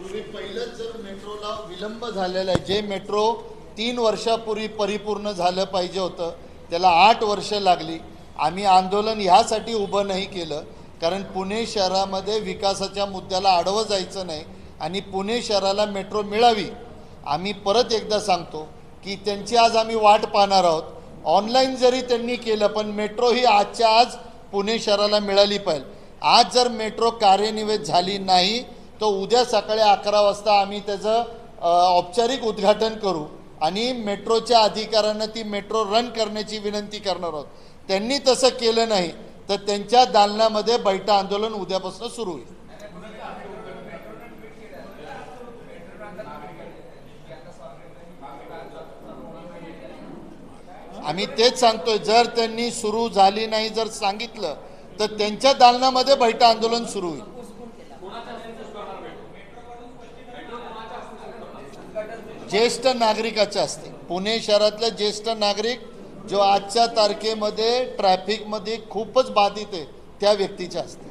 पूर्वी पहिलंच जर मेट्रोला विलंब झालेला आहे जे मेट्रो तीन वर्षापूर्वी परिपूर्ण झालं पाहिजे होतं त्याला आठ वर्ष लागली. आम्ही आंदोलन ह्यासाठी उभं नाही केलं कारण पुणे शहरामध्ये विकासाच्या मुद्द्याला आडवं जायचं नाही आणि पुणे शहराला मेट्रो मिळावी. आम्ही परत एकदा सांगतो की त्यांची आज आम्ही वाट पाहणार आहोत. ऑनलाईन जरी त्यांनी केलं पण मेट्रो ही आजच्या आज पुणे शहराला मिळाली पाहिजे. आज जर मेट्रो कार्यान्वित झाली नाही तर उद्या सकाळी अकरा वाजता आम्ही त्याचं औपचारिक उद्घाटन करू आणि मेट्रोच्या अधिकाऱ्यांना ती मेट्रो रन करण्याची विनंती करणार आहोत. त्यांनी तसं केलं नाही तर त्यांच्या दालनामध्ये बैठा आंदोलन उद्यापासून सुरू होईल. आम्ही तेच सांगतोय जर त्यांनी सुरू झाली नाही जर सांगितलं तर त्यांच्या दालनामध्ये बैठा आंदोलन सुरू होईल. ज्येष्ठ नागरिकाचे असते. पुणे शहरातले ज्येष्ठ नागरिक जो आजच्या तारखेमध्ये ट्रॅफिकमध्ये खूपच बाधित आहे त्या व्यक्तीचे असते.